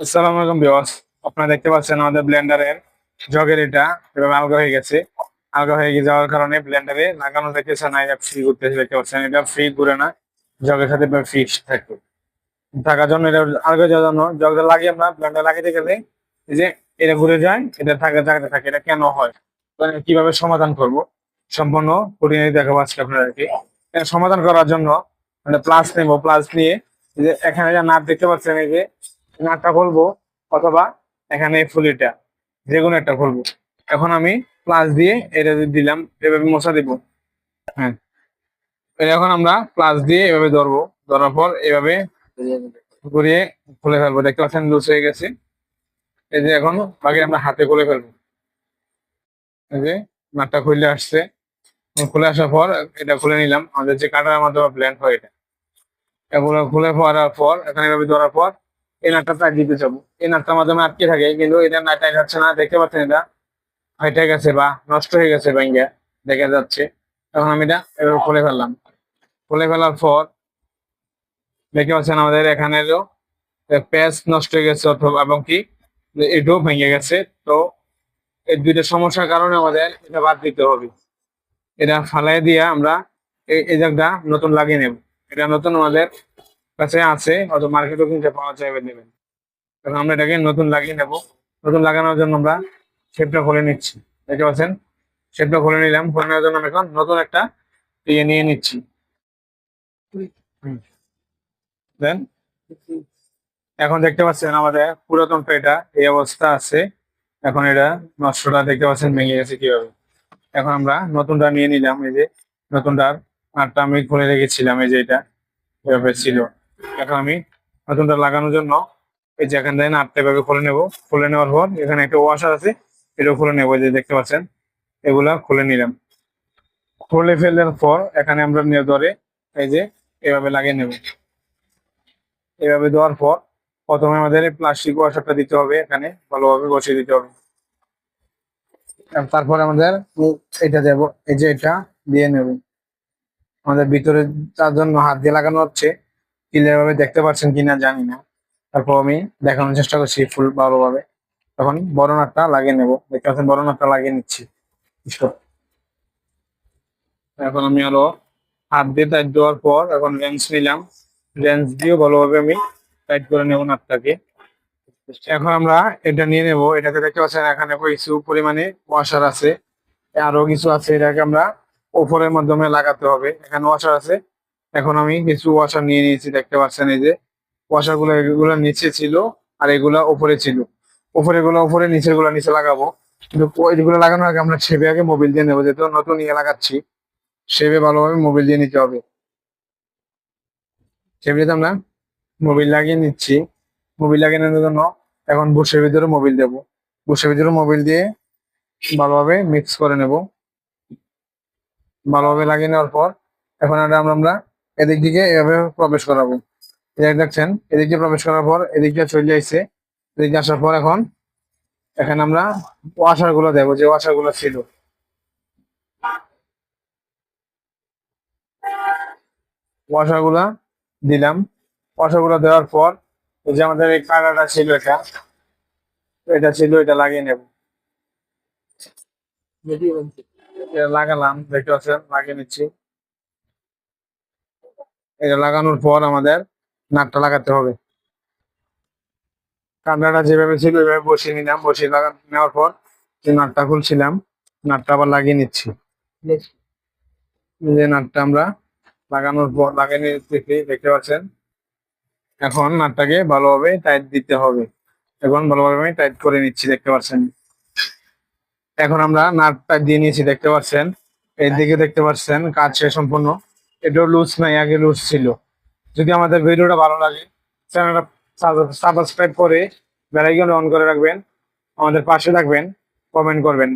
আসসালামু আলাইকুম বিওয়াস আপনারা দেখতে পাচ্ছেন আমাদের ব্লেন্ডারের জগের এটা। এভাবে আলগা হয়ে গেছে। আলগা হয়ে যাওয়ার কারণে ব্লেন্ডারে লাগানো দেখতেছে না, এটা ফ্রি ঘুরতেছে দেখতে পাচ্ছেন। এটা ফ্রি ঘুরে না। জগের সাথে ফিক্স থাকে থাকার জন্য এটা আলগা যাওয়ার জন্য জগটা লাগিয়ে আমরা ব্লেন্ডার লাগাইতে গেলে এই যে এটা ঘুরে যায়, এটা থাকে, জায়গাতে থাকে, এটা কেন হয়? মানে কীভাবে সমাধান করব? সম্পূর্ণ খুঁটিনাটি দেখাবো আজকে আপনাদেরকে। সমাধান করার জন্য মানে প্লাস নেব। প্লাস নিয়ে যে এখানে যে নাট দেখতে পাচ্ছেন, এই যে নাটটা খুলবো অথবা এখানে ফুলিটা, যে কোনো একটা খুলবো। এখন আমি প্লাস দিয়ে এটা দিলাম, এভাবে মশা দিব। হ্যাঁ। এটা এখন আমরা প্লাস দিয়ে এভাবে ধরবো। ধরার পর এভাবে ঘুরিয়ে খুলে ফেলব। দেখতে পাচ্ছেন লুজ হয়ে গেছে। এই যে এখন বাকি আমরা হাতে খুলে ফেলব। এই যে নাটটা খুলে আসছে। খুলে আসার পর এটা খুলে নিলাম। আমাদের যে কাটার মাধ্যমে ব্লেন্ড হয় এটা। এগুলো খুলে পড়ার পর, এখানে এভাবে ধরার পর এই নাটটা দিতে যাব এই মাধ্যমে আটকে থাকে, কিন্তু এটা না টাইট হচ্ছে না, দেখতে পাচ্ছেন এটা? গেছে বা নষ্ট হয়ে গেছে ব্যাঙ্গে দেখা যাচ্ছে। আমি এটা খুলে ফেললাম। খুলে ফেলার পর পাচ্ছেন আমাদের এখানেরও প্যাচ নষ্ট হয়ে গেছে অথবা, এবং কি, এটাও ভেঙে গেছে। তো এই দুইটা সমস্যার কারণে আমাদের এটা বাদ দিতে হবে। এটা ফালাই দিয়ে আমরা এই জায়গাটা নতুন লাগিয়ে নেব। এটা নতুন আমাদের কাছে আছে, হয়তো মার্কেটও কিনতে পাওয়া যাবে নেবেন। তখন আমরা এটাকে নতুন লাগিয়ে নেব। নতুন লাগানোর জন্য আমরা শেপটা খুলে নিচ্ছি। দেখতে পাচ্ছেন? শেপটা খুলে নিলাম। খুলে নেওয়ার জন্য আমি এখন নতুন একটা ইয়ে নিয়ে নিচ্ছি। দেন, এখন দেখতে পাচ্ছেন আমাদের পুরাতন পেটা এই অবস্থা আছে। এখন এটা নষ্টটা দেখতে পাচ্ছেন ভেঙে গেছে কীভাবে? এখন আমরা নতুনটা নিয়ে নিলাম। এই যে নতুনটার আটটা আমি খুলে রেখেছিলাম। এই যে এটা, এভাবে ছিল। এখন আমি নতুনটা লাগানোর জন্য এই যে এখান থেকে আটটা এভাবে খুলে নেব। খুলে নেওয়ার পর এখানে একটা ওয়াশার আছে, এটাও খুলে নেব যে দেখতে পাচ্ছেন, এগুলা খুলে নিলাম। খুলে ফেলার পর এখানে আমরা নিয়ে ধরে এই যে এভাবে লাগিয়ে নেব। এভাবে দেওয়ার পর প্রথমে আমাদের প্লাস্টিক ওয়াশারটা দিতে হবে এখানে, ভালোভাবে বসিয়ে দিতে হবে। তারপর আমাদের এটা দেব, এই যে এটা দিয়ে নেব। আমাদের ভিতরে তার জন্য হাত দিয়ে লাগানো হচ্ছে ক্লিয়ার ভাবে দেখতে পাচ্ছেন কিনা জানি না। তারপর আমি দেখানোর চেষ্টা করছি ফুল ভালোভাবে। তখন বড় নাটটা লাগিয়ে নেব। দেখতে পাচ্ছেন বড় নাটটা লাগিয়ে নিচ্ছি। এখন আমি আরও হাত দিয়ে টাইট দেওয়ার পর এখন লেন্স নিলাম। লেন্স দিয়েও ভালোভাবে আমি টাইট করে নেব নাটটাকে এখন আমরা এটা নিয়ে নেব। এটাকে দেখতে পাচ্ছেন এখানে কিছু পরিমাণে ওয়াশার আছে। আরও কিছু আছে। এটাকে আমরা ওপরের মাধ্যমে লাগাতে হবে। এখানে ওয়াশার আছে। এখন আমি কিছু ওয়াশার নিয়ে নিয়েছি, দেখতে পাচ্ছেন এই যে। ওয়াশারগুলো এগুলো নিচে ছিল আর এগুলা উপরে ছিল। উপরে গুলো, উপরে নিচেরগুলো, নিচে লাগাবো। কিন্তু এগুলো লাগানোর আগে আমরা সেবে আগে মোবিল দিয়ে নেব, যেহেতু নতুন ইয়ে লাগাচ্ছি। সেবে ভালোভাবে মোবিল দিয়ে নিতে হবে। সেবিতে আমরা মোবিল লাগিয়ে নিচ্ছি। মোবিল লাগিয়ে নেওয়ার জন্য এখন বুশের ভিতরে মোবিল দেবো। বুশের ভিতরে মোবিল দিয়ে ভালোভাবে মিক্স করে নেব। ভালোভাবে লাগিয়ে নেওয়ার পর এখন এটা আমরা এদিক দিকে এভাবে প্রবেশ করাবো। এই দেখছেন, এদিক দিয়ে প্রবেশ করার পর এদিক দিয়ে চলে যাইছে। এদিক দিয়ে আসার পর এখন এখানে আমরা ওয়াশারগুলো দেবো, যে ওয়াশারগুলো ছিল। ওয়াশারগুলা দিলাম। ওয়াশারগুলো দেওয়ার পর এই যে আমাদের এই কাটাটা ছিল এটা এটা ছিল, এটা লাগিয়ে নেব। লাগালাম, দেখতে পাচ্ছেন, লাগিয়ে নিচ্ছি। এটা লাগানোর পর আমাদের নাটটা লাগাতে হবে। কামড়াটা যেভাবে ছিল ওইভাবে বসিয়ে নিলাম। বসিয়ে লাগা নেওয়ার পর যে নাটটা খুলছিলাম নাটটা আবার লাগিয়ে নিচ্ছি। এই যে নাটটা আমরা লাগানোর পর লাগিয়ে নিচ্ছি দেখতে পাচ্ছেন? এখন নাটটাকে ভালোভাবে টাইট দিতে হবে। এখন ভালোভাবে আমি টাইট করে নিচ্ছি দেখতে পাচ্ছেন? এখন আমরা নাটটা দিয়ে নিয়েছি দেখতে পাচ্ছেন? এর দিকে দেখতে পাচ্ছেন কাজ শেষ সম্পূর্ণ। এটাও লুজ নাই, আগে লুজ ছিল। যদি আমাদের ভিডিওটা ভালো লাগে চ্যানেলটা সাবস্ক্রাইব করে বেলাইকন অন করে রাখবেন, আমাদের পাশে রাখবেন কমেন্ট করবেন।